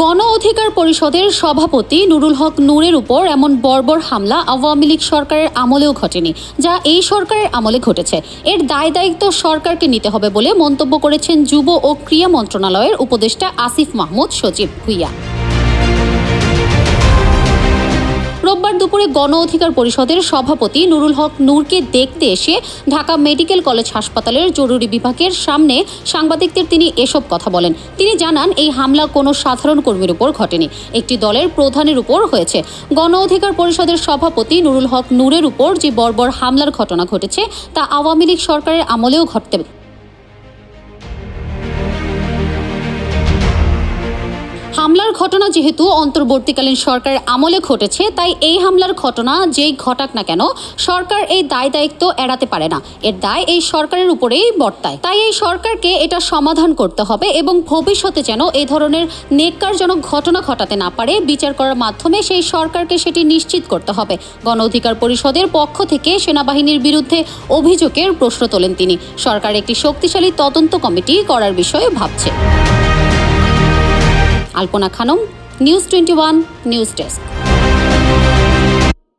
গণ অধিকার পরিষদের সভাপতি নুরুল হক নূরের উপর এমন বর্বর হামলা আওয়ামী লীগ সরকারের আমলেও ঘটেনি, যা এই সরকারের আমলে ঘটেছে। এর দায় দায়িত্ব সরকারকে নিতে হবে বলে মন্তব্য করেছেন যুব ও ক্রিয়া মন্ত্রণালয়ের উপদেষ্টা আসিফ মাহমুদ সচিব ভুইয়া। রোববার দুপুরে গণ অধিকার পরিষদের সভাপতি নুরুল হক নূরকে দেখতে এসে ঢাকা মেডিকেল কলেজ হাসপাতালের জরুরি বিভাগের সামনে সাংবাদিকদের তিনি এসব কথা বলেন। তিনি জানান, এই হামলা কোনো সাধারণ কর্মীর উপর ঘটেনি। একটি দলের প্রধানের উপর হয়েছে। গণ অধিকার পরিষদের সভাপতি নুরুল হক নূরের উপর যে বর্বর হামলার ঘটনা ঘটেছে, তা আওয়ামী লীগ সরকারের আমলেও ঘটতে হামলার ঘটনা যেহেতু অন্তর্বর্তীকালীন সরকারের আমলে ঘটেছে, তাই এই হামলার ঘটনা যেই ঘটাক না কেন, সরকার এই দায় দায়িত্ব এড়াতে পারে না। এর দায় এই সরকারের উপরেই বর্তায়। তাই এই সরকারকে এটা সমাধান করতে হবে এবং ভবিষ্যতে যেন এই ধরনের নেককারজনক ঘটনা ঘটাতে না পারে, বিচার করার মাধ্যমে সেই সরকারকে সেটি নিশ্চিত করতে হবে। গণ অধিকার পরিষদের পক্ষ থেকে সেনাবাহিনীর বিরুদ্ধে অভিযোগের প্রশ্ন তোলেন তিনি। সরকার একটি শক্তিশালী তদন্ত কমিটি করার বিষয়ে ভাবছে। Alpana Khanam News Twenty news desk